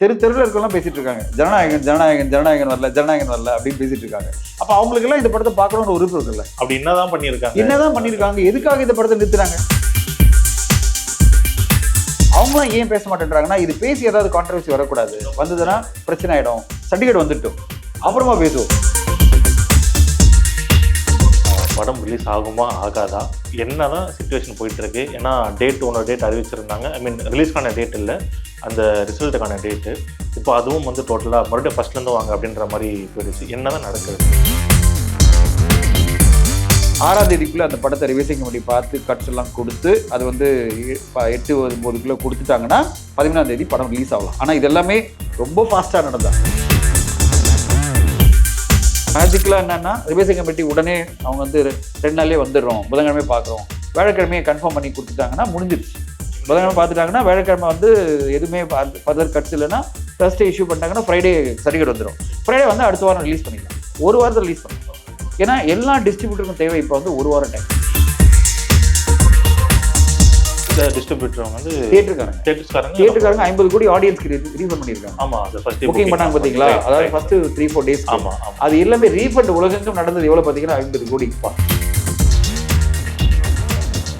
தெரு தெருவில் இருக்கலாம் பேசிட்டு இருக்காங்க ஜனநாயகன் ஜனநாயகன் ஜனநாயகன் வரல ஜனநாயகன் வரல அப்படின்னு பேசிட்டு இருக்காங்க அப்ப அவங்களுக்கு எல்லாம் இந்த படத்தை பார்க்கணும்னு விருப்பம் இருக்குல்ல? அப்படி என்னதான் பண்ணியிருக்காங்க? என்னதான் பண்ணிருக்காங்க எதுக்காக இந்த படத்தை நிறுத்துறாங்க? அவங்களும் ஏன் பேச மாட்டேன்றாங்கன்னா இது பேசி ஏதாவது கான்ட்ரவர்சி வரக்கூடாது. வந்ததுன்னா பிரச்சனை ஆயிடும். சர்டிஃபிகேட் வந்துட்டும். அப்புறமா பேசுவோம். படம் ரிலீஸ் ஆகுமா ஆகாதா? என்னதான் சுச்சுவேஷன் போயிட்டுருக்கு. ஏன்னா டேட் ஒன்று டேட் அறிவிச்சிருந்தாங்க. ஐ மீன் ரிலீஸ்க்கான டேட் இல்லை. அந்த ரிசல்ட்டுக்கான டேட்டு இப்போ அதுவும் வந்து டோட்டலாக மறுபடியும் ஃபஸ்ட்லேருந்து வாங்க அப்படின்ற மாதிரி போயிடுச்சு. என்னதான் நடக்குது? ஆறாம் தேதிக்குள்ளே அந்த படத்தை ரிவைசிங் பண்ணி பார்த்து கட்ஸ் எல்லாம் கொடுத்து அது வந்து எட்டு ஒன்பது கிலோ கொடுத்துட்டாங்கன்னா பதிமூணாம் தேதி படம் ரிலீஸ் ஆகலாம். ஆனால் இது எல்லாமே ரொம்ப ஃபாஸ்ட்டாக நடந்தாங்க மேஜிக்கலாக என்னன்னா ரிவைசிங் கமிட்டி உடனே அவங்க வந்து ரெ- ரெண்டு நாள்லயே வந்துடுறோம். புதன்கிழமை பார்க்குறோம் வேலைக்கிழமையை கன்ஃபார்ம் பண்ணி கொடுத்துட்டாங்கன்னா முடிஞ்சிருச்சு. புதன்கிழமை பார்த்துட்டாங்கன்னா வேலைக்கிழமை வந்து எதுவுமே ஃபர்தர் கட்ஸ் இல்லைன்னா Thursday இஷ்யூ பண்ணிட்டாங்கன்னா ஃப்ரைடே சர்டிஃபிகேட் வந்துடும் ஃப்ரைடே வந்து அடுத்த வாரம் ரிலீஸ் பண்ணிக்கலாம். ஒரு வாரத்தில் ரிலீஸ் பண்ணிக்கலாம். ஏன்னா எல்லா டிஸ்ட்ரிபியூட்டருக்கும் தேவை இப்போ வந்து ஒரு வாரம் டைம் டிஸ்ட்ரிபியூட்டர் வந்து தியேட்டருக்காரங்க. தேட்டர்ஸ்காரங்க தியேட்டருக்காரங்க ஐம்பது கோடி ஆடியன்ஸ்க்கு ரீஃபண்ட் பண்ணியிருக்காங்க. ஆமா அது ஃபர்ஸ்ட் புக்கிங் பண்ணாங்க பார்த்தீங்களா? அதாவது ஃபர்ஸ்ட் த்ரீ ஃபோர் டேஸ் ஆமா அது எல்லாமே ரீஃபண்ட் உலகெங்கும் நடந்தது எவ்வளோ பார்த்தீங்கன்னா? ஐம்பது கோடி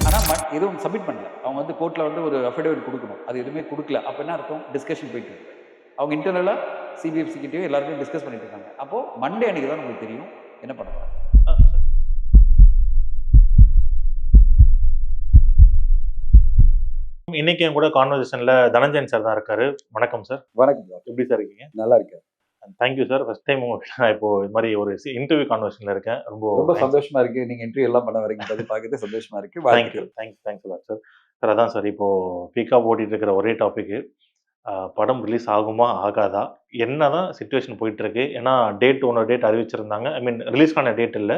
ஆனால் எதுவும் சப்மிட் பண்ணல. அவங்க வந்து கோர்ட்டில் வந்து ஒரு அஃபிடேவிட் கொடுக்கணும். அது எதுவுமே கொடுக்கல. அப்போ என்ன அர்த்தம்? டிஸ்கஷன் போயிட்டு இருக்கு. அவங்க இன்டர்னலாக சிபிஎஃப்சி கிட்டேயும் எல்லாருமே டிஸ்கஸ் பண்ணிட்டு இருக்காங்க. அப்போது மண்டே அன்னைக்கு தான் நமக்கு தெரியும் என்ன பண்ண இன்னைக்கு என் கூட கான்வர்சேஷன்ல தனஞ்சயன் சார் தான் இருக்காரு. வணக்கம் சார் வணக்கம் சார் எப்படி சார் இருக்கீங்க? நல்லா இருக்கேன். தேங்க்யூ சார் ஃபர்ஸ்ட் டைம் நான் இப்போ இது மாதிரி ஒரு இன்டர்வியூ கான்வர்சேஷன்ல இருக்கேன். ரொம்ப ரொம்ப சந்தோஷமா இருக்கு. நீங்க இன்டர்வியூ எல்லாம் பண்ண வரீங்க பார்க்கறது சந்தோஷமா இருக்கு. Thank you thanks thanks sir sir அதான் சார் இப்போ பீக்கா ஓட்டிட்டு இருக்கிற ஒரே டாபிக் படம் ரிலீஸ் ஆகுமா ஆகாதா? என்னதான் சுச்சுவேஷன் போயிட்டு இருக்கு. ஏன்னா டேட் ஒன்று டேட் அறிவிச்சிருந்தாங்க. ஐ மீன் ரிலீஸ்க்கான டேட் இல்லை.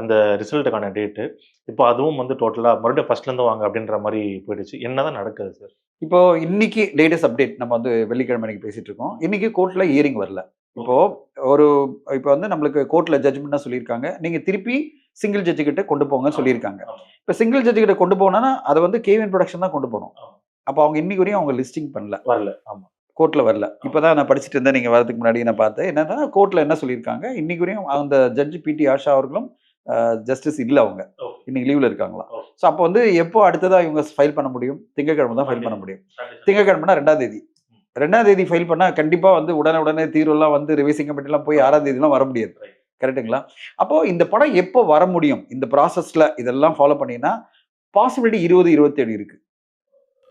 அந்த ரிசல்ட்டுக்கான டேட்டு இப்போ அதுவும் வந்து டோட்டலாக மறுபடியும் ஃபர்ஸ்ட்லேருந்து வாங்க அப்படின்ற மாதிரி போயிடுச்சு. என்னதான் நடக்குது சார் இப்போ இன்னைக்கு லேட்டஸ்ட் அப்டேட் நம்ம வந்து வெள்ளிக்கிழமை அன்னைக்கு பேசிட்டு இருக்கோம். இன்னைக்கு கோர்ட்ல ஹியரிங் வரல. இப்போ ஒரு இப்போ வந்து நம்மளுக்கு கோர்ட்ல ஜட்ஜ்மெண்ட் சொல்லியிருக்காங்க. நீங்க திருப்பி சிங்கிள் ஜட்ஜு கிட்ட கொண்டு போங்கன்னு சொல்லியிருக்காங்க. இப்போ சிங்கிள் ஜட்ஜு கிட்ட கொண்டு போனா அதை வந்து கேவின் ப்ரொடக்ஷன் தான் கொண்டு போகணும். அப்போ அவங்க இன்னைக்கு வரையும் அவங்க லிஸ்டிங் பண்ணல. வரல ஆமாம் கோர்ட்ல வரல. இப்போதான் நான் படிச்சுட்டு இருந்தேன். நீங்க வரதுக்கு முன்னாடி நான் பார்த்தேன். என்னன்னா கோர்ட்ல என்ன சொல்லியிருக்காங்க? இன்னைக்கு வரையும் அந்த ஜட்ஜ் பிடி ஆஷா அவர்களும் ஜஸ்டிஸ் இல்லை அவங்க. இன்னைக்கு லீவ்ல இருக்காங்களா. ஸோ அப்போ வந்து எப்போ அடுத்ததா இவங்க ஃபைல் பண்ண முடியும்? திங்கட்கிழமை தான் ஃபைல் பண்ண முடியும். திங்கட்கிழமைனா ரெண்டாம் தேதி. ரெண்டாம் தேதி ஃபைல் பண்ணா கண்டிப்பா வந்து உடனே உடனே தீர்வெல்லாம் வந்து ரிவைசிங் கமிட்டிலாம் போய் ஆறாம் தேதிலாம் வர முடியாது. Right. கரெக்ட்டுங்களா அப்போ இந்த படம் எப்போ வர முடியும்? இந்த ப்ராசஸ்ல இதெல்லாம் ஃபாலோ பண்ணீங்கன்னா பாசிபிலிட்டி இருபது இருபத்தேழு இருக்கு.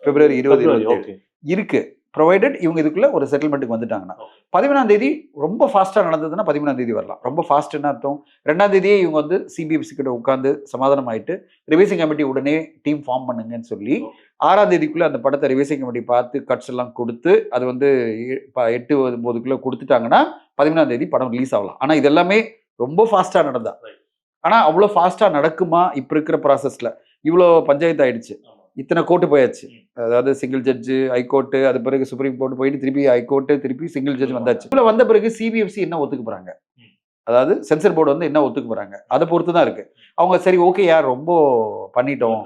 பிப்ரவரி இருபது இருபத்தேழு. இருக்கு. ப்ரொவைடட் இவங்க இதுக்குள்ள ஒரு செட்டில்மெண்ட்டுக்கு வந்துட்டாங்கன்னா. பதிமூணாம் தேதி ரொம்ப ஃபாஸ்ட்டாக நடந்ததுன்னா பதிமூணாம் தேதி வரலாம். ரொம்ப ஃபாஸ்ட்னு அர்த்தம். ரெண்டாம் தேதியே இவங்க வந்து சிபிஎஃப்சி கிட்ட உட்காந்து சமாதானம் ஆயிட்டு ரிவைசிங் கமிட்டி உடனே டீம் ஃபார்ம் பண்ணுங்கன்னு சொல்லி ஆறாம் தேதிக்குள்ள அந்த படத்தை ரிவைசிங் கமிட்டி பார்த்து கட்ஸ் எல்லாம் கொடுத்து அது வந்து எட்டு ஒன்பதுக்குள்ள கொடுத்துட்டாங்கன்னா பதிமூணாம் தேதி படம் ரிலீஸ் ஆகலாம். ஆனால் இது எல்லாமே ரொம்ப ஃபாஸ்ட்டாக நடந்தா. ஆனால் அவ்வளோ ஃபாஸ்ட்டாக நடக்குமா? இப்போ இருக்கிற ப்ராசஸில் இவ்வளோ பஞ்சாயத்து ஆயிடுச்சு. இத்தனை கோர்ட்டு போயாச்சு. அதாவது சிங்கிள் ஜட்ஜு ஹைகோர்ட்டு அது பிறகு சுப்ரீம் கோர்ட் போயிட்டு திருப்பி ஹைகோர்ட்டு திருப்பி சிங்கிள் ஜட்ஜ் வந்தாச்சு. இதில் வந்த பிறகு சிபிஎஃப்சி என்ன ஒத்துக்க போறாங்க? ம். அதாவது சென்சர் போர்டு வந்து என்ன ஒத்துக்க போறாங்க? அதை பொறுத்து தான் இருக்கு. அவங்க சரி ஓகே யார் ரொம்ப பண்ணிட்டோம்.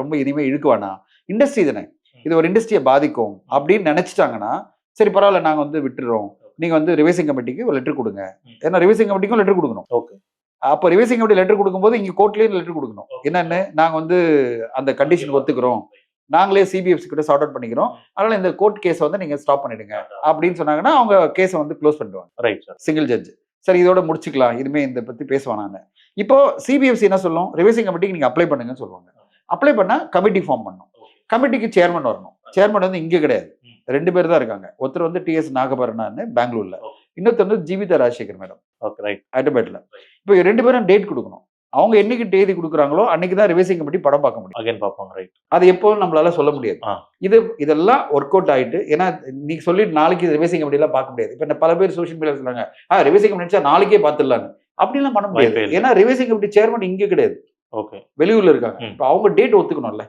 ரொம்ப இனிமே இழுக்க வேணாம். இண்டஸ்ட்ரி தானே. இது ஒரு இண்டஸ்ட்ரியை பாதிக்கும் அப்படின்னு நினைச்சிட்டாங்கன்னா சரி பரவாயில்ல நாங்க வந்து விட்டுறோம். நீங்க வந்து ரிவைசிங் கமிட்டிக்கு ஒரு லெட்டர் கொடுங்க. ஏன்னா ரிவைசிங் கமிட்டிக்கும் லெட்டர் கொடுக்கணும். ஓகே. அப்போ ரிவைசிங் கமிட்டி லெட்டர் கொடுக்கும்போது இங்க கோர்ட்லயும் லெட்டர் கொடுக்கணும். என்னன்னு? நாங்க வந்து அந்த கண்டிஷன் ஒத்துக்கிறோம். நாங்களே சிபிஎஃப்சி கிட்ட சார்ட் அவுட் பண்ணிக்கிறோம். அதனால இந்த கோர்ட் கேஸை வந்து நீங்க ஸ்டாப் பண்ணிடுங்க. அப்படின்னு சொன்னாங்கன்னா அவங்க கேஸை வந்து க்ளோஸ் பண்ணிடுவாங்க. ரைட் சார் சிங்கிள் ஜட்ஜ் சரி இதோட முடிச்சுக்கலாம். இனிமே இந்த பத்தி பேசுவான் நான். இப்போ சிபிஎஃப்சி என்ன சொல்லும்? ரிவைசிங் கமிட்டிக்கு நீங்க அப்ளை பண்ணுங்கன்னு சொல்லுவாங்க. அப்ளை பண்ணா கமிட்டி ஃபார்ம் பண்ணணும் கமிட்டிக்கு சேர்மன் வரணும். சேர்மன் வந்து இங்க கிடையாது. ரெண்டு பேர் தான் இருக்காங்க. ஒருத்தர் வந்து டிஎஸ் நாகபரணான்னு பெங்களூர்ல. இன்னொருத்தர் Jeevitha Rajasekhar madam. Okay right இப்போ ரெண்டு பேரும் டேட் கொடுக்கணும். அவங்க என்னைக்கு தேதி கொடுக்குறாங்களோ அன்னைக்கு தான் ரிவைசிங் கமிட்டி படம் பார்க்க முடியும். அகைன் பார்ப்பாங்க ரைட் அது எப்போ நம்மளால சொல்ல முடியாது. இது இதெல்லாம் ஒர்க் அவுட் ஆயிட்டு ஏன்னா நீ சொல்லிட்டு நாளைக்கு ரிவைசிங் கமிட்டி எல்லாம் பார்க்க முடியாது. இப்ப பல பேர் சோஷியல் மீடியா சொல்றாங்க ஆ ரிவைசிங் நினைச்சா நாளைக்கே பார்த்துடலான்னு அப்படிலாம் பண்ண முடியாது. ஏன்னா ரிவைசிங் கமிட்டி சேர்மன் இங்க கிடையாது. ஓகே வெளியூர்ல இருக்காங்க. இப்ப அவங்க டேட் ஒத்துக்கணும்ல.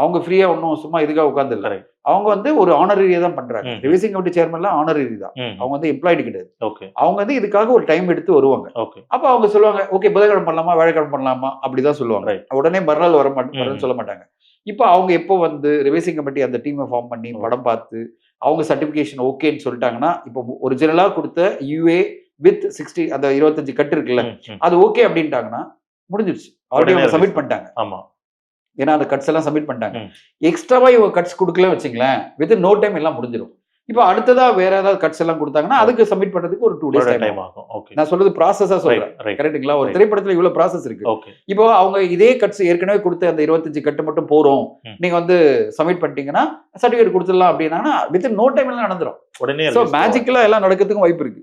அவங்க ஃப்ரீயா ஒன்றும் சும்மா இதுக்காக உட்காந்து இல்ல. அவங்க வந்து ஒரு ஆனரரியா தான் பண்றாங்க. ரிவைசிங் கமிட்டி சேர்மன்லாம் ஆனரரி தான். அவங்க வந்து எம்ப்ளாய்டு கிடையாது. ஓகே அவங்க வந்து இதுக்காக ஒரு டைம் எடுத்து வருவாங்க. அப்ப அவங்க சொல்லுவாங்க ஓகே புதன்கிழமை பண்ணலாமா? வேலைக்கிழமை பண்ணலாமா? அப்படிதான் சொல்லுவாங்க. உடனே மறுநாள் வர மாட்டேன் சொல்ல மாட்டாங்க. இப்போ அவங்க எப்போ வந்து ரிவைசிங் கமிட்டி அந்த டீமை ஃபார்ம் பண்ணி. படம் பார்த்து அவங்க சர்டிஃபிகேஷன் ஓகேன்னு சொல்லிட்டாங்கன்னா இப்போ ஒரிஜினலாக கொடுத்த யூஏ வித் சிக்ஸ்டி அந்த இருபத்தஞ்சு கட்டு இருக்குல்ல. அது ஓகே அப்படின்ட்டாங்கன்னா முடிஞ்சிருச்சு. ஆல்ரெடி அவங்க சப்மிட் பண்ணிட்டாங்க. ஆமா. ஏன்னா அந்த கட்ஸ் எல்லாம் சப்மிட் பண்ணிட்டாங்க. எக்ஸ்ட்ராவா இவங்க கட்ஸ் கொடுக்கல வச்சுங்களேன் வித் நோ டைம் எல்லாம் முடிஞ்சிடும். இப்போ அடுத்ததா வேற ஏதாவது கட்ஸ் எல்லாம் கொடுத்தாங்கன்னா அதுக்கு சப்மிட் பண்றதுக்கு ஒரு டூ டேஸ் டைம் ஆகும். நான் சொல்றது ப்ராசஸா சொல்றேன். கரெக்ட்டுங்களா ஒரு. திரைப்படத்துல இவ்வளவு ப்ராசஸ் இருக்கு. இப்போ அவங்க இதே கட்ஸ் ஏற்கனவே கொடுத்த அந்த இருபத்தஞ்சு கட்டு மட்டும் போறோம். நீங்க வந்து சப்மிட் பண்ணிட்டீங்கன்னா சர்டிஃபிகேட் கொடுத்துடலாம் அப்படின்னா வித் நோ டைம் எல்லாம் நடந்துரும். உடனே ஸோ மேஜிக்கலா எல்லாம் நடக்கிறதுக்கும் வாய்ப்பு இருக்கு.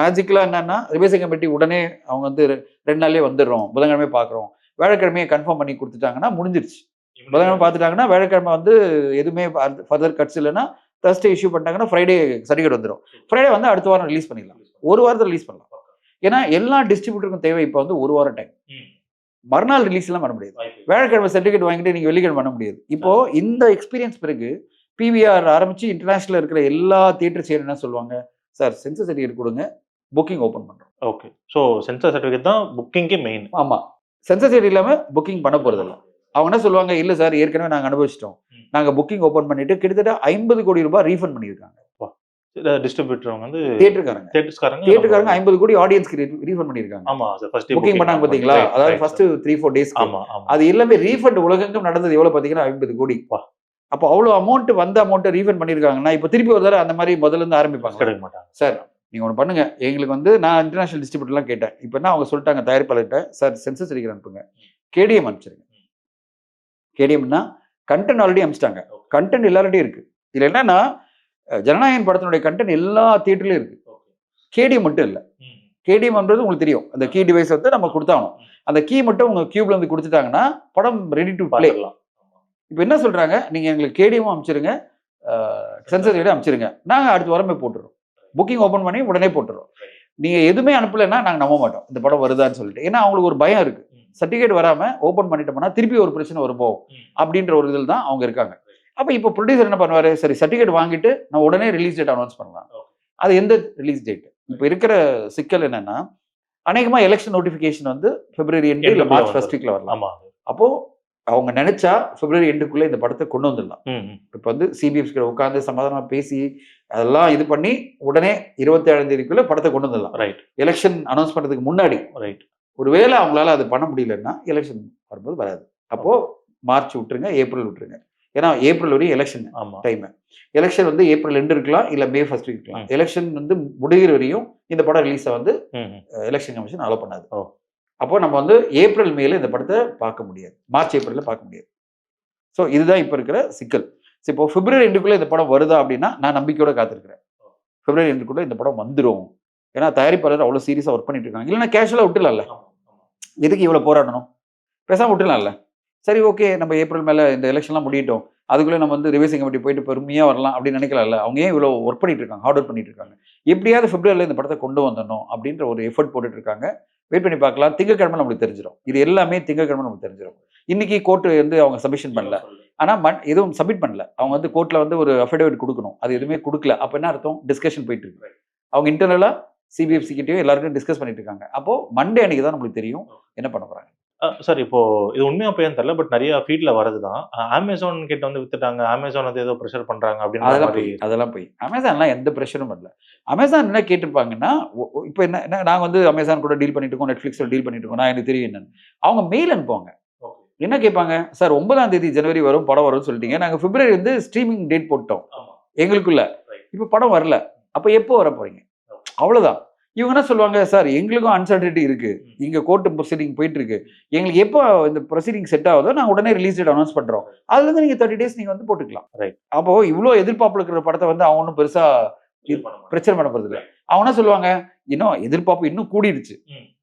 மேஜிக்கலா என்னன்னா ரிவேசிங் கமிட்டி உடனே அவங்க வந்து ரெண்டு நாள்லயே வந்துடுறோம். புதன்கிழமை பாக்குறோம். வேலைக்கிழமையை கன்ஃபார்ம் பண்ணி கொடுத்துட்டாங்கன்னா முடிஞ்சிருச்சு. புதன்கிழமை பார்த்துட்டாங்கன்னா வேலைக்கிழமை வந்து எதுவுமே ஃபர்தர் கட்ஸ் இல்லைன்னா Thursday இஷ்யூ பண்ணிட்டாங்கன்னா ஃப்ரைடே சர்டிஃபிகேட் வந்துடும் ஃப்ரைடே வந்து அடுத்த வாரம் ரிலீஸ் பண்ணிடலாம். ஒரு வாரத்தில் ரிலீஸ் பண்ணலாம். ஏன்னா எல்லா டிஸ்ட்ரிபியூட்டருக்கும் தேவை இப்போ வந்து ஒரு வாரம் டைம். மறுநாள் ரிலீஸ் எல்லாம் பண்ண முடியாது. வேலைக்கிழமை சர்டிஃபிகேட் வாங்கிட்டு நீங்க வெள்ளிக்கிழமை பண்ண முடியாது. இப்போ இந்த எக்ஸ்பீரியன்ஸ் பிறகு பிவிஆர் ஆரம்பிச்சு இன்டர்நேஷனல் இருக்கிற எல்லா தியேட்டர் சேர் என்ன சொல்லுவாங்க? சார் சென்சஸ் சர்டிஃபிகேட் கொடுங்க. புக்கிங் ஓப்பன் பண்றோம். ஓகே ஸோ சென்சார் சர்டிஃபிகேட் தான் புக்கிங்கே மெயின் ஆமா. சென்சஸ் சர்டிஃபிகேட் இல்லாம புக்கிங் பண்ண போறது இல்ல. அவங்க என்ன சொல்லுவாங்க? இல்ல சார் ஏற்கனவே நாங்க அனுபவிச்சிட்டோம். ம். நாங்க புக்கிங் ஓப்பன் பண்ணிட்டு கிட்டத்தட்ட ஐம்பது கோடி ரூபாய் ரீஃபண்ட் பண்ணியிருக்காங்க. டிஸ்ட்ரிபியூட்டர் வந்து தியேட்டருக்காரங்க தேட்டர்ஸ்காரங்க தியேட்டருக்காரங்க ஐம்பது கோடி ஆடியன்ஸ்க்கு ரீஃபண்ட் பண்ணியிருக்காங்க. ஆமா சார் ஃபர்ஸ்ட் புக்கிங் பண்ணாங்க பாத்தீங்களா? அதாவது ஃபர்ஸ்ட் த்ரீ ஃபோர் டேஸ் ஆமா அது எல்லாமே ரீஃபண்ட் உலகெங்கும் நடந்தது எவ்வளவு பாத்தீங்கன்னா? ஐம்பது கோடி. வா. அப்போ அவ்வளவு அமௌண்ட் வந்த அமௌண்ட் ரீஃபண்ட் பண்ணிருக்காங்கன்னா இப்போ திருப்பி ஒரு தடவை அந்த மாதிரி முதல்ல இருந்து ஆரம்பிப்பாங்க கிடைக்க மாட்டாங்க. சார் நீங்க ஒன்று பண்ணுங்க. எங்களுக்கு வந்து நான் இன்டர்நேஷனல் டிஸ்ட்ரிபியூட்டர்லாம் கேட்டேன். இப்போ என்ன அவங்க சொல்லிட்டாங்க தயாரிப்பாளர்கிட்ட சார் சென்சஸ் அடிக்கிற அனுப்புங்க. கேடிஎம் அனுப்பிச்சிருங்க. கேடிஎம்னா கண்டென்ட் ஆல்ரெடி அனுப்பிச்சிட்டாங்க. கண்டென்ட் எல்லார்ட்டையும் இருக்கு. இதுல என்னன்னா ஜனநாயகன் படத்தினுடைய கண்டென்ட் எல்லா தியேட்டர்லயும் இருக்கு. கேடிஎம் மட்டும் இல்லை. கேடிஎம்ன்றது உங்களுக்கு தெரியும். அந்த கீ டிவைஸ் வந்து நம்ம கொடுத்தாகணும். அந்த கீ மட்டும் உங்க கியூப்ல இருந்து கொடுத்துட்டாங்கன்னா படம் ரெடி டு ப்ளே இப்போ என்ன சொல்றாங்க? நீங்க எங்களுக்கு கேடிஎம் அனுப்பிச்சிருங்க. சென்சர் ரேடும் அனுப்பிச்சிருங்க. நாங்க அடுத்த வாரமே போட்டுறோம். புக்கிங் ஓபன் பண்ணி உடனே போட்டுறோம். நீங்க எதுவுமே அனுப்பலைன்னா நாங்க நம்ப மாட்டோம். இந்த படம் வருதான்னு சொல்லிட்டு. ஏன்னா அவங்களுக்கு ஒரு பயம் இருக்கு. சர்டிஃபிகேட் வராம ஓபன் பண்ணிட்டோம்னா திருப்பி ஒரு பிரச்சனை வருமோ ம். அப்படின்ற ஒரு இதில் தான் அவங்க இருக்காங்க. அப்போ இப்போ ப்ரொடியூசர் என்ன பண்ணுவாரு? சரி சர்டிஃபிகேட் வாங்கிட்டு நான் உடனே ரிலீஸ் டேட் அனௌன்ஸ் பண்ணலாம். அது எந்த ரிலீஸ் டேட் இப்போ இருக்கிற சிக்கல் என்னன்னா அநேகமா எலெக்ஷன் நோட்டிஃபிகேஷன் வந்து பிப்ரவரி எண்டு இல்லை மார்ச் ஃபர்ஸ்ட் வீக்ல வரலாம். ஆமா. அப்போ அவங்க நினைச்சா பிப்ரவரி எண்டுக்குள்ள இந்த படத்தை கொண்டு வந்துடலாம். இப்போ வந்து சிபிஎஃப் கிட்ட உட்காந்து சமாதானமா பேசி அதெல்லாம் இது பண்ணி உடனே இருபத்தி ஏழாம் தேதிக்குள்ள படத்தை கொண்டு வந்துடலாம். ரைட் எலெக்ஷன் அனௌன்ஸ் பண்றதுக்கு முன்னாடி. ரைட் ஒருவேளை அவங்களால அது பண்ண முடியலன்னா எலெக்ஷன் வரும்போது வராது. அப்போ மார்ச் விட்டுருங்க ஏப்ரல் விட்டுருங்க. ஏன்னா ஏப்ரல் வரையும் எலெக்ஷன் டைம் எலெக்ஷன் வந்து ஏப்ரல் ரெண்டு இருக்கலாம் இல்ல மே ஃபர்ஸ்ட் இருக்கலாம். எலெக்ஷன் வந்து முடிகிற வரையும் இந்த படம் ரிலீஸை வந்து. எலெக்ஷன் கமிஷன் அலோ பண்ணாது. ஓ. அப்போ நம்ம வந்து ஏப்ரல் மேல இந்த படத்தை பார்க்க முடியாது. மார்ச் ஏப்ரல்ல பார்க்க முடியாது. ஸோ இதுதான் இப்போ இருக்கிற சிக்கல். சரி, இப்போ பிப்ரவரி ரெண்டுக்குள்ள இந்த படம் வருதா அப்படின்னா நான் நம்பிக்கையோட காத்திருக்கிறேன். பிப்ரவரி ரெண்டுக்குள்ள இந்த படம் வந்துடும் ஏன்னா தயாரிப்பாளர் அவ்வளோ சீரியஸாக ஒர்க் பண்ணிட்டு இருக்காங்க. இல்லைன்னா கேஷுவலாக விட்டுலாம்ல. எதுக்கு இவ்வளோ போராடணும்? பேசாம விட்டுலாம்ல சரி ஓகே நம்ம ஏப்ரல் மேலே இந்த எலெக்ஷன்லாம் முடியட்டும். அதுக்குள்ளே நம்ம வந்து ரிவைசிங் கமிட்டி போயிட்டு பொறுமையாக வரலாம் அப்படின்னு நினைக்கலாம்ல. அவங்க ஏன் இவ்வளோ ஒர்க் பண்ணிட்டு இருக்காங்க? ஹார்ட் ஒர்க் பண்ணிட்டு இருக்காங்க. எப்படியாவது பிப்ரவரியில் இந்த படத்தை கொண்டு வந்துடணும் அப்படின்ற ஒரு எஃபர்ட் போட்டுட்டு இருக்காங்க. வெயிட் பண்ணி பார்க்கலாம். திங்கக்கிழமை நம்மளுக்கு தெரிஞ்சிடும் இது எல்லாமே திங்கக்கிழமை நமக்கு தெரிஞ்சிடும் இன்னைக்கு கோர்ட்டு வந்து அவங்க சப்மிஷன் பண்ணல. ஆனால் மண் எதுவும் சப்மிட் பண்ணல. அவங்க வந்து கோர்ட்டில் வந்து ஒரு அஃபிடேவிட் கொடுக்கணும். அது எதுவுமே கொடுக்கல. அப்போ என்ன அர்த்தம்? டிஸ்கஷன் போயிட்டு இருக்கு. அவங்க இன்டர்னலாக சிபிஎஃப்சி கிட்டயும் எல்லாருக்கும் டிஸ்கஸ் பண்ணிட்டு இருக்காங்க. அப்போ மண்டே அன்னைக்கு தான் நம்மளுக்கு தெரியும் என்ன பண்ண போறாங்க. சார் இப்போ இது உண்மையா பையன் தெரியல பட் நிறைய ஃபீட்ல வரதுதான் அமேசான் கிட்ட வந்து வித்துட்டாங்க. அமேசான் வந்து ஏதோ ப்ரெஷர் பண்றாங்க அப்படின்ற அதெல்லாம் போய் அதெல்லாம் போய். அமேசான்லாம் எந்த ப்ரெஷரும் வரல. அமேசான் என்ன கேட்டிருப்பாங்கன்னா இப்போ என்ன என்ன நாங்கள் வந்து அமேசான் கூட டீல் பண்ணிட்டு இருக்கோம் நெட்ஃப்ளிக்ஸில் டீல் பண்ணிட்டு இருக்கோம் நான் எனக்கு தெரியும் என்னன்னு. அவங்க மெயில் அனுப்புவாங்க. என்ன கேட்பாங்க? சார் ஒன்பதாம் தேதி ஜனவரி வரும் படம் வரும்னு சொல்லிட்டீங்க. நாங்கள் பிப்ரவரி வந்து ஸ்ட்ரீமிங் டேட் போட்டோம். எங்களுக்குள்ள. இப்போ படம் வரல. அப்போ எப்போ வர போறீங்க அவ்வளவுதான். இவங்க என்ன சொல்லுவாங்க? சார் எங்களுக்கும் அன்சர்டினிட்டி இருக்கு. இங்க கோர்ட் ப்ரொசீடிங் போயிட்டு இருக்கு எங்களுக்கு எப்போ இந்த ப்ரொசீடிங் செட் ஆகுதோ நாங்கள் உடனே ரிலீஸ் டேட் அனௌன்ஸ் பண்றோம். அதுல இருந்து நீங்க தேர்ட்டி டேஸ் நீங்க வந்து போட்டுக்கலாம். Right. அப்போ இவ்வளோ எதிர்பார்ப்புல இருக்கிற படத்தை வந்து அவன் ஒன்றும் பெருசா. பிரச்சனை பண்ண போறது இல்லை. என்ன சொல்லுவாங்க? இன்னும் எதிர்பார்ப்பு இன்னும் கூடிடுச்சு.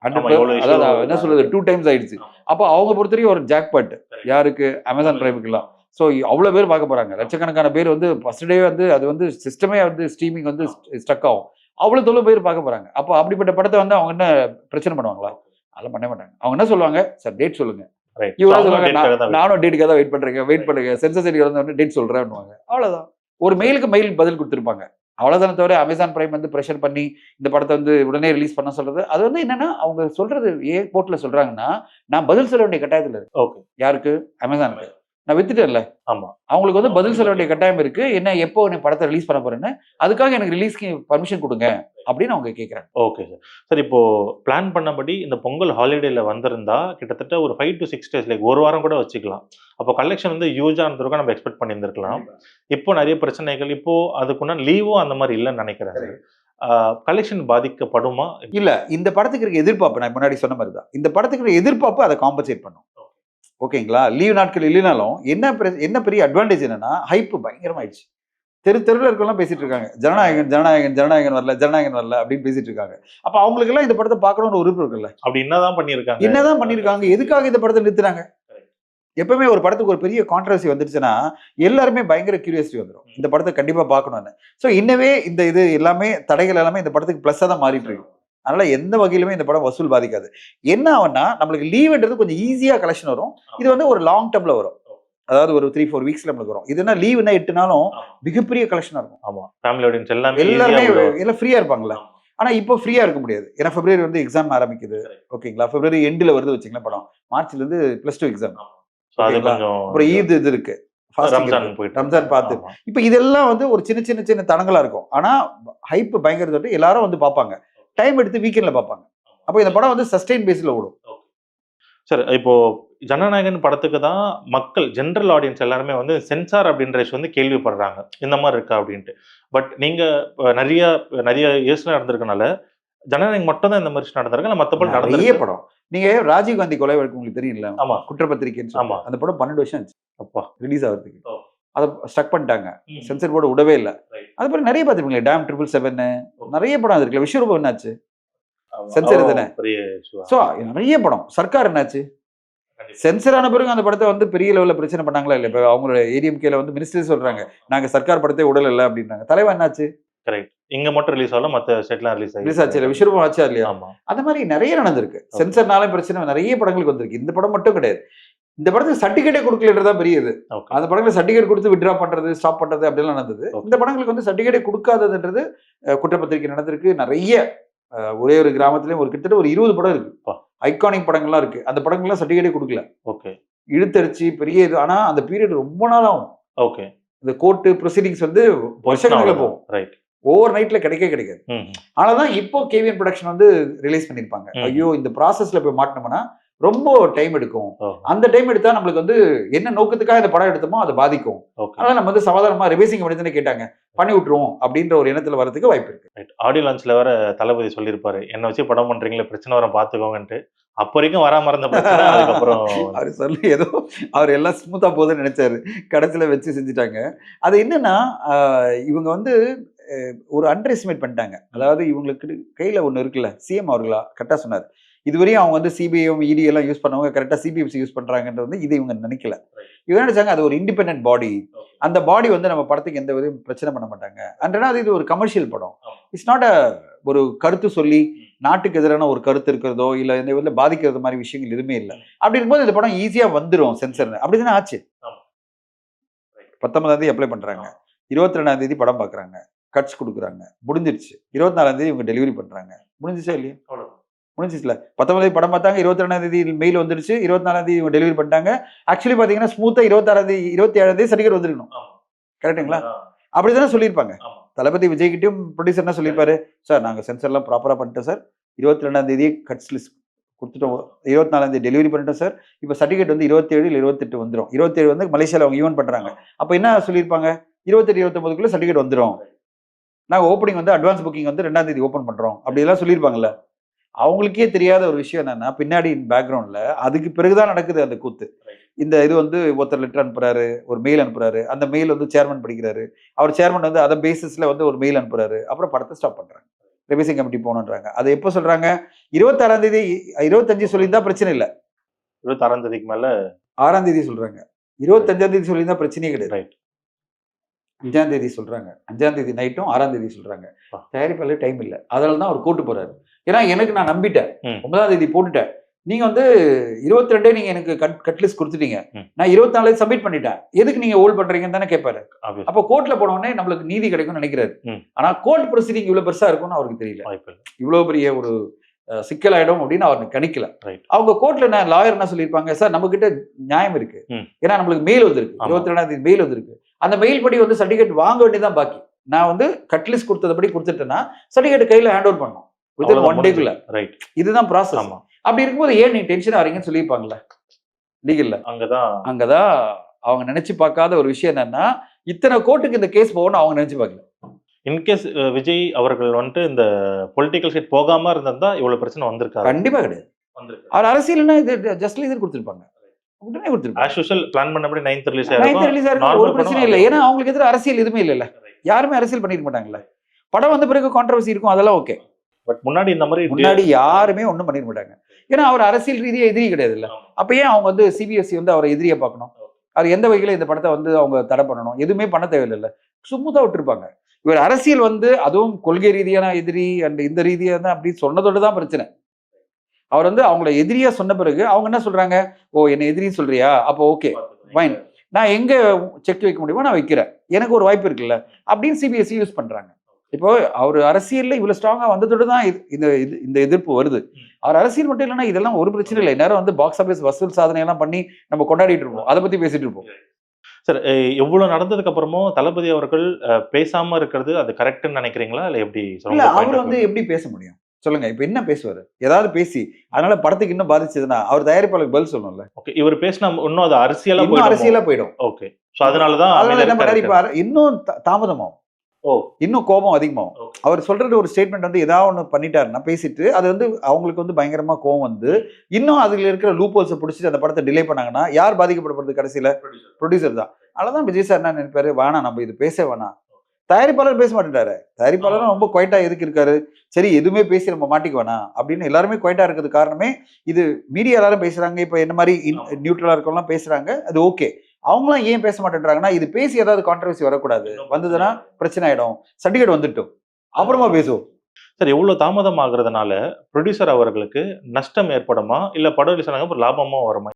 அதாவது என்ன சொல்றது? டூ டைம்ஸ் ஆயிடுச்சு. அப்போ அவங்க பொறுத்தவரைக்கும் ஒரு ஜாக்பாட். யாருக்கு? அமேசான் பிரைமுக்குலாம் ஸோ அவ்வளோ பேர் பார்க்க போறாங்க. லட்சக்கணக்கான பேர் வந்து ஃபர்ஸ்ட் டே வந்து அது வந்து சிஸ்டமே வந்து ஸ்ட்ரீமிங் வந்து ஸ்டக் ஆகும். அவ்வளோ தொழில் பேர் பார்க்க போறாங்க. அப்போ அப்படிப்பட்ட படத்தை வந்து அவங்க என்ன பிரச்சனை பண்ணுவாங்களா? அதெல்லாம் பண்ண மாட்டாங்க. அவங்க என்ன சொல்லுவாங்க? சார் டேட் சொல்லுங்க. Right. So, இவங்க அவங்க சொல்லுவாங்க date-க்காக தான் "நான்- நானும் டேட்டுக்காக தான் வெயிட் பண்றேங்க வெயிட் பண்ணுங்க. சென்சஸ் சைடு வந்து டேட் சொல்றேன்னுவாங்க அவ்வளவுதான். ஒரு மெயிலுக்கு மெயில் பதில் கொடுத்துருப்பாங்க. அவ்வளவுதானே தவிர அமேசான் பிரைம் வந்து ப்ரெஷர் பண்ணி இந்த படத்தை வந்து உடனே ரிலீஸ் பண்ண சொல்றது. அது வந்து என்னன்னா அவங்க சொல்றது ஏ போர்ட்ல சொல்றாங்கன்னா நான் பதில் சொல்ல வேண்டிய கட்டாயத்துல இருக்கு Okay. யாருக்கு? அமேசானுக்கு நான் வித்துட்டேன்ல. ஆமா. அவங்களுக்கு வந்து பதில் சொல்ல வேண்டிய கட்டாயம் இருக்கு. என்ன எப்போ நீ படத்தை ரிலீஸ் பண்ண போறேன்னு? அதுக்காக எனக்கு ரிலீஸ்க்கு பர்மிஷன் கொடுங்க அப்படின்னு அவங்க கேட்குறாங்க ஓகே சார் சார் இப்போ பிளான் பண்ணபடி இந்த பொங்கல் ஹாலிடேல வந்திருந்தா கிட்டத்தட்ட ஒரு five to six days like ஒரு வாரம் கூட வச்சுக்கலாம். அப்போ கலெக்ஷன் வந்து யூஸாக இருந்திருக்கும் நம்ம எக்ஸ்பெக்ட் பண்ணியிருந்திருக்கலாம். இப்போ நிறைய பிரச்சனைகள் இப்போ அதுக்குன்னா லீவும் அந்த மாதிரி இல்லைன்னு நினைக்கிறேன் கலெக்ஷன் பாதிக்கப்படுமா? இல்ல இந்த படத்துக்கு இருக்க எதிர்பார்ப்பு நான் முன்னாடி சொன்ன மாதிரி தான் இந்த படத்துக்கு எதிர்பார்ப்பு அதை காம்பன்சேட் பண்ணும். ஓகேங்களா? லீவ் நாட்கள் இல்லைனாலும் என்ன என்ன பெரிய அட்வான்டேஜ் என்னன்னா ஹைப் பயங்கரமாயிடுச்சு. தெரு தெருவில் இருக்கலாம் பேசிட்டு இருக்காங்க. ஜனநாயகன் ஜனநாயகன் ஜனநாயகன் வரல ஜனநாயகன் வரல அப்படின்னு பேசிட்டு இருக்காங்க. அப்ப அவங்களுக்கு எல்லாம் இந்த படத்தை பார்க்கணும்னு ஒரு விருப்பம் இருக்குல்ல? அப்படி என்னதான் பண்ணியிருக்காங்க. என்னதான் பண்ணிருக்காங்க எதுக்காக இந்த படத்தை நிறுத்துறாங்க? எப்பவுமே ஒரு படத்துக்கு ஒரு பெரிய கான்ட்ரவர்சி வந்துருச்சுன்னா எல்லாருமே பயங்கர கியூரியாசிட்டி வந்துடும் இந்த படத்தை கண்டிப்பா பார்க்கணும்னு. ஸோ இன்னவே இந்த இது எல்லாமே தடைகள் எல்லாமே இந்த படத்துக்கு ப்ளஸ்ஸாக தான் மாறிட்டு இருக்கு. அதனால எந்த வகையிலுமே இந்த படம் வசூல் பாதிக்காது. என்ன ஆகும்னா நம்மளுக்கு லீவ்ன்றது கொஞ்சம் ஈஸியா கலெக்ஷன் வரும். இது வந்து ஒரு லாங் டேர்ம்ல வரும். அதாவது ஒரு த்ரீ ஃபோர் வீக்ஸ்ல நம்மளுக்கு வரும். இதுனா லீவ்னா எட்டு நாளும் மிகப்பெரிய கலெக்ஷனா இருக்கும். ஆமா. ஃபேமிலி ஆடியன்ஸ் எல்லாமே எல்லாருமே எல்லாம் ஃப்ரீயா இருப்பாங்களா ஆனா இப்போ ஃப்ரீயா இருக்க முடியாது. ஏன்னா பிப்ரவரி வந்து எக்ஸாம் ஆரம்பிக்குது. ஓகேங்களா? பிப்ரவரி எண்டில் வருது வச்சுங்களேன் படம். மார்ச்ல இருந்து பிளஸ் டூ எக்ஸாம் அப்புறம் ஈத் இது இருக்கு. ரம்ஜான் பார்த்து. இப்போ இதெல்லாம் வந்து ஒரு சின்ன சின்ன சின்ன தடங்களா இருக்கும். ஆனா ஹைப் பயங்கர தொட்டு எல்லாரும் வந்து பார்ப்பாங்க டைம் எடுத்து வீக்கெண்ட்ல பார்ப்பாங்க. அப்போ இந்த படம் வந்து சஸ்டைன் பேஸ்ல ஓடும். சார் இப்போ ஜனநாயகன் படத்துக்கு தான் மக்கள் ஜென்ரல் ஆடியன்ஸ் எல்லாருமே வந்து சென்சார் அப்படின்ற விஷயம் வந்து கேள்விப்படுறாங்க. இந்த மாதிரி இருக்கா அப்படின்ட்டு. பட் நீங்க நிறைய நிறைய இயர்ஸ்ல நடந்திருக்கனால ஜனநாயகம் மட்டும் தான் இந்த மாதிரி நடந்திருக்கு? இல்லை மற்றபடி நிறைய படம். நீங்க ராஜீவ் காந்தி கொலை வழக்கு உங்களுக்கு தெரியும்ல? ஆமா. குற்றப்பத்திரிக்கைன்னு ஆமா. அந்த படம் பன்னெண்டு வருஷம் ஆச்சு. அப்பா. ரிலீஸ் ஆகிறதுக்கு. அதை ஸ்டக் பண்ணிட்டாங்க. சென்சர் போர்டு விடவே இல்லை. அது மாதிரி நிறைய பார்த்துருப்பீங்களா டேம் ட்ரிபிள் செவன். நிறைய படம் இருக்குல்ல விஸ்வரூபம் என்னாச்சு. சென்சார் தானே? ஸோ நிறைய படம். சர்க்கார் என்னாச்சு. சென்சர் ஆன பிறகு அந்த படத்தை வந்து பெரிய லெவலில் பிரச்சனை பண்ணாங்களா இல்லை இப்போ அவங்களோட ஏடிஎம்கேல வந்து மினிஸ்டர் சொல்றாங்க நாங்க சர்க்கார் படத்தை உடல் இல்லை அப்படின்றாங்க. தலைவா என்னாச்சு? இங்க மட்டும் ரிலீஸ் ஆகல மத்த ஸ்டேட்லாம் ரிலீஸ் ரிலீஸ் ஆச்சு இல்லை விஸ்வரூபம் ஆச்சா இல்லையா? அந்த மாதிரி நிறைய நடந்திருக்கு. சென்சர்னால பிரச்சனை நிறைய படங்களுக்கு வந்திருக்கு. இந்த படம் மட்டும் கிடையாது. இந்த படத்துக்கு சர்டிஃபிகேட்டே கொடுக்கலன்றதான் பெரிய இது ஓகே அந்த படங்களுக்கு சர்டிஃபிகேட் கொடுத்து விட்ரா பண்றது ஸ்டாப் பண்றது அப்படிலாம் நடந்தது. இந்த படங்களுக்கு வந்து சர்டிஃபிகேட்டே கொடுக்காததுன்றது அஹ், குற்றப்பத்திரிக்கை நடந்திருக்கு. நிறைய ஒரே ஒரு கிராமத்துலயும் ஒரு கிட்டத்தட்ட ஒரு இருபது படம் இருக்கு. ஐகானிக் படங்கள்லாம் இருக்கு. அந்த படங்கள்லாம் சர்டிஃபிகேட்டே கொடுக்கல. ஓகே இழுத்தடிச்சு பெரிய இது. ஆனா அந்த பீரியட் ரொம்ப நாள் ஆகும். ஓகே இந்த கோர்ட்டு ப்ரொசீடிங்ஸ் வந்து வருஷக்கணக்கில் போகும். ரைட் ஓவர் நைட்ல கிடைக்கவே கிடைக்காது. ம் ஆனாதான் இப்போ கேவிஎன் ப்ரொடக்ஷன் வந்து ரிலீஸ் பண்ணிருப்பாங்க ம். ஐயோ இந்த ப்ராசஸ்ல போய் மாட்டினோம்னா ரொம்ப டைம் எடுக்கும். அந்த டைம் எடுத்தா நம்மளுக்கு வந்து என்ன நோக்கத்துக்காக இந்த படம் எடுத்தோமோ அது பாதிக்கும். அதனால நம்ம வந்து சாதாரணமா ரிவைசிங் பண்ணி கேட்டாங்க. பண்ணி விட்டுருவோம் அப்படின்ற ஒரு எண்ணத்துல வரதுக்கு வாய்ப்பு இருக்கு. ஆடியோ லான்ச்ல வேற தளபதி சொல்லியிருப்பாரு. என்னை வச்சு படம் பண்றீங்களே பிரச்சனை வர பாத்துக்கோங்கன்ட்டு. அப்போ வரைக்கும் வராம இருந்த பிரச்சனை அதுக்கப்புறம் அவர் சொல்லி ஏதோ அவர் எல்லாம் ஸ்மூத்தா போகுதுன்னு நினைச்சாரு. கடைசியில வச்சு செஞ்சுட்டாங்க. அது என்னன்னா இவங்க வந்து ஒரு அண்டர் எஸ்டிமேட் பண்ணிட்டாங்க. அதாவது இவங்களுக்கு கையில ஒண்ணு இருக்குல்ல சிஎம் அவர்களா? கரெக்டா சொன்னார். இதுவரையும் அவங்க வந்து சிபிஐயும் இடி எல்லாம் யூஸ் பண்ணவங்க கரெக்டா சிபிஎஃப்சி யூஸ் பண்றாங்கன்றது வந்து இது இவங்க நினைக்கல. இவங்க நினைச்சாங்க? அது ஒரு இண்டிபெண்டன்ட் பாடி அந்த பாடி வந்து நம்ம படத்துக்கு எந்த விதம் பிரச்சனை பண்ண மாட்டாங்க. அன்றனா அது இது ஒரு கமர்ஷியல் படம். இட்ஸ் நாட் அ ஒரு கருத்து சொல்லி நாட்டுக்கு எதிரான ஒரு கருத்து இருக்கிறதோ இல்ல இந்த விதத்தில் பாதிக்கிறது மாதிரி விஷயங்கள் எதுவுமே இல்லை. அப்படி இருக்கும்போது இந்த படம் ஈஸியா வந்துரும் சென்சர் அப்படி தானே ஆச்சு. பத்தொன்பதாம் தேதி அப்ளை பண்றாங்க. இருபத்தி ரெண்டாம் தேதி படம் பார்க்குறாங்க கட்ஸ் கொடுக்குறாங்க. முடிஞ்சிருச்சு. இருபத்தி நாலாம் தேதி இவங்க டெலிவரி பண்றாங்க. முடிஞ்சிச்சா இல்லையா. முடிஞ்சிச்சுல. பத்தொன்பது தேதி படம் பார்த்தாங்க இருபத்தி ரெண்டாம் தேதி மெயில் வந்துருச்சு இருபத்தி நாலாம் தேதி டெலிவரி பண்ணிட்டாங்க. ஆக்சுவலி பாத்தீங்கன்னா ஸ்மூத்தா இருபத்தாறாம் தேதி இருபத்தி ஏழாம் தேதி சர்டிஃபிகேட் வந்துருக்கணும் ஆமா. கரெக்ட்டுங்களா? ஆ, அப்படிதானே சொல்லியிருப்பாங்க. தளபதி விஜய்கிட்டயும் ப்ரொடியூசர் என்ன சொல்லியிருப்பாரு? சார் நாங்க சென்சர்லாம் ப்ராப்பரா பண்ணிட்டோம் சார். இருபத்தி ரெண்டாம் தேதி கட்ஸ் லிஸ்ட் கொடுத்துட்டோம். இருபத்தி நாலாம் தேதி டெலிவரி பண்ணிட்டோம் சார். இப்போ சர்டிஃபிகேட் வந்து இருபத்தேழு இல்லை இருபத்தெட்டு வந்துடும் இருபத்தேழு வந்து மலேசியாவில் அவங்க ஈவென்ட் பண்றாங்க. அப்போ என்ன சொல்லியிருப்பாங்க? இருபத்தெட்டு இருபத்தொம்பதுக்குள்ள சர்டிஃபிகேட் வந்துடும் நாங்கள் ஓப்பனிங் வந்து அட்வான்ஸ் புக்கிங் வந்து ரெண்டாம் தேதி ஓப்பன் பண்றோம். அப்படியெல்லாம் சொல்லியிருப்பாங்கல்ல. அவங்களுக்கே தெரியாத ஒரு விஷயம் என்னன்னா பின்னாடி பேக்ரவுண்ட்ல அதுக்கு பிறகுதான் நடக்குது அந்த கூத்து. இந்த இது வந்து ஒருத்தர் லெட்டர் அனுப்புறாரு ஒரு மெயில் அனுப்புறாரு அந்த மெயில் வந்து சேர்மன் படிக்கிறாரு. அவர் சேர்மன் வந்து அதை பேசிஸ்ல வந்து ஒரு மெயில் அனுப்புறாரு. அப்புறம் படத்தை ஸ்டாப் பண்றாங்க. ரிவைசிங் கமிட்டி போகணுன்றாங்க அதை எப்போ சொல்றாங்க? இருபத்தாறாம் தேதி இருபத்தஞ்சு சொல்லியிருந்தா பிரச்சனை இல்லை. இருபத்தாறாம் தேதிக்கு மேல ஆறாம் தேதி சொல்றாங்க. இருபத்தஞ்சாம் தேதி சொல்லியிருந்தா பிரச்சனையே கிடையாது. ரைட் அஞ்சாம் தேதி சொல்றாங்க. அஞ்சாம் தேதி நைட்டும் ஆறாம் தேதி சொல்றாங்க. தயாரிப்பாளர் டைம் இல்லை. அதனால தான் அவர் கூட்டு போறாரு. ஏன்னா எனக்கு நான் நம்பிட்டேன். ஒன்பதாம் தேதி போட்டுட்டேன். நீங்க வந்து இருபத்தி ரெண்டே நீங்க எனக்கு கட் கட்லிஸ்ட் கொடுத்துட்டீங்க. நான் இருபத்தி நாலு சப்மிட் பண்ணிட்டேன். எதுக்கு நீங்க ஹோல்ட் பண்றீங்கன்னு தானே கேட்பாரு. அப்போ கோர்ட்ல போன உடனே நம்மளுக்கு நீதி கிடைக்கும்னு நினைக்கிறாரு. ஆனா கோர்ட் ப்ரொசீடிங் இவ்வளவு பெருசா இருக்கும்னு அவருக்கு தெரியல. இவ்வளவு பெரிய ஒரு சிக்கலாயிடும் அப்படின்னு அவர் கணிக்கல. அவங்க கோர்ட்ல என்ன லாயர் என்ன சொல்லியிருப்பாங்க? சார் நம்ம கிட்ட நியாயம் இருக்கு. ஏன்னா நம்மளுக்கு மெயில் வந்திருக்கு. இருபத்தி ரெண்டாம் தேதி மெயில் வந்திருக்கு. அந்த மெயில் படி வந்து சர்டிஃபிகேட் வாங்க வேண்டியதான் பாக்கி. நான் வந்து கட்லிஸ்ட் கொடுத்ததுபடி கொடுத்துட்டேன்னா சர்டிஃபிகேட் கையில ஹேண்ட் ஓவர் பண்ணணும். வித்தின் ஒன் டேக்குள்ள ரைட் இதுதான் ப்ராசஸ் ஆமா. அப்படி இருக்கும்போது ஏன் நீ டென்ஷன் ஆறீங்கன்னு சொல்லியிருப்பாங்கல்ல? லீகல்ல அங்கதான். அங்கதான் அவங்க நினைச்சு பார்க்காத ஒரு விஷயம் என்னன்னா இத்தனை கோர்ட்டுக்கு இந்த கேஸ் போகணும்னு அவங்க நினைச்சு பார்க்கல. இன்கேஸ் விஜய் அவர்கள் வந்துட்டு இந்த பொலிட்டிக்கல் சைட் போகாம இருந்திருந்தா இவ்வளவு பிரச்சனை வந்திருக்காரு கண்டிப்பா கிடையாது. அவர் அரசியல்னா இது ஜஸ்ட் இது கொடுத்துருப்பாங்க. உடனே யூஷுவல் பிளான் பண்ணபடி நைன்த் ரிலீஸ் நைன்த் ரிலீஸ் ஒரு பிரச்சனை இல்லை. ஏன்னா அவங்களுக்கு எதிராக அரசியல் எதுவுமே இல்லைல்ல. யாருமே அரசியல் பண்ணிருக்க மாட்டாங்கல்ல. படம் வந்த பிறகு கான்ட்ரவர்சி இருக்கும் அதெல்லாம் ஓகே பட் முன்னாடி இந்த மாதிரி முன்னாடி யாருமே ஒண்ணும் பண்ணிருக்க மாட்டாங்க. ஏன்னா அவர் அரசியல் ரீதியா எதிரி கிடையாது இல்ல அப்ப ஏன் அவங்க வந்து சிபிஎஸ்சி வந்து அவரை எதிரியா பார்க்கணும்? அது எந்த வகையில இந்த படத்தை வந்து அவங்க தடை பண்ணணும்? எதுவுமே பண்ண தேவையில்லை சும்முதா விட்டுருப்பாங்க. இவர் அரசியல் வந்து அதுவும் கொள்கை ரீதியான எதிரி அண்ட் இந்த ரீதியா தான் அப்படி சொன்னதோட தான் பிரச்சனை. அவர் வந்து அவங்கள எதிரியா சொன்ன பிறகு அவங்க என்ன சொல்றாங்க? ஓ என்ன எதிரி சொல்றியா? அப்போ ஓகே fine. நான் எங்க செக் வைக்க முடியுமோ நான் வைக்கிறேன். எனக்கு ஒரு வாய்ப்பு இருக்குல்ல? அப்படின்னு சிபிஎஸ்சி யூஸ் பண்றாங்க. இப்போ அவர் அரசியல்ல இவ்வளவு ஸ்ட்ராங்கா வந்ததோடு தான் இந்த இந்த எதிர்ப்பு வருது. அவர் அரசியல் மட்டும் இல்லைன்னா இதெல்லாம் ஒரு பிரச்சனை இல்லை. நேரம் வந்து பாக்ஸ் ஆஃபீஸ் வசூல் சாதனை எல்லாம் பண்ணி நம்ம கொண்டாடிட்டு இருப்போம். அதை பத்தி பேசிட்டு இருப்போம். சார் எவ்வளவு நடந்ததுக்கு அப்புறமும் தளபதி அவர்கள் பேசாம இருக்கிறது அது கரெக்ட்னு நினைக்கிறீங்களா? இல்ல எப்படி அவர் வந்து எப்படி பேச முடியும்? சொல்லுங்க இப்ப என்ன பேசுவாரு? ஏதாவது பேசி அதனால படத்துக்கு இன்னும் பாதிச்சதுன்னா அவர் தயாரிப்பாளருக்கு பதில் சொல்லணும்ல? ஓகே இவர் பேசினா இன்னும் அது அரசியலா போயிடும்? அரசியலா போயிடும். ஓகே அதனாலதான் அதனால அமைதியா என்ன பண்ணாரு. இப்ப இன்னும் தாமதமாகும். ஓ. இன்னும் கோபம் அதிகமாகும். அவர் சொல்றது ஒரு ஸ்டேட்மெண்ட் வந்து ஏதாவது ஒன்று பண்ணிட்டாருன்னா பேசிட்டு அது வந்து அவங்களுக்கு வந்து பயங்கரமா கோவம் வந்து இன்னும் அதுல இருக்கிற லூப் ஹோல்ஸை பிடிச்சிட்டு அந்த படத்தை டிலே பண்ணாங்கன்னா யார் பாதிக்கப்படுறது கடைசியில? ப்ரொடியூசர் தான். அதனால விஜய் சார் என்ன நினைப்பாரு? வேணாம் நம்ம இது பேச வேணாம். தயாரிப்பாளர் பேச மாட்டேன்டாரு. தயாரிப்பாளரும் ரொம்ப குவைட்டா எதுக்கு இருக்காரு? சரி எதுவுமே பேசி நம்ம மாட்டிக்க வேணாம். அப்படின்னு எல்லாருமே குவைட்டா இருக்கிறது காரணமே இது மீடியா எல்லாரும் பேசுறாங்க. இப்போ என்ன மாதிரி. நியூட்ரலா இருக்கவங்களாம் பேசுறாங்க. அது ஓகே அவங்களாம் ஏன் பேச மாட்டேன்றாங்கன்னா இது பேசி ஏதாவது கான்ட்ரவர்சி வரக்கூடாது. வந்ததுன்னா பிரச்சனை ஆயிடும். சர்டிஃபிகேட் வந்துட்டோம். அப்புறமா பேசுவோம். சார் எவ்வளவு தாமதம் ஆகுறதுனால ப்ரொடியூசர் அவர்களுக்கு நஷ்டம் ஏற்படுமா? இல்ல படம் ரிலீஸ் ஆனதுக்கு அப்புறம் லாபமா வருமா?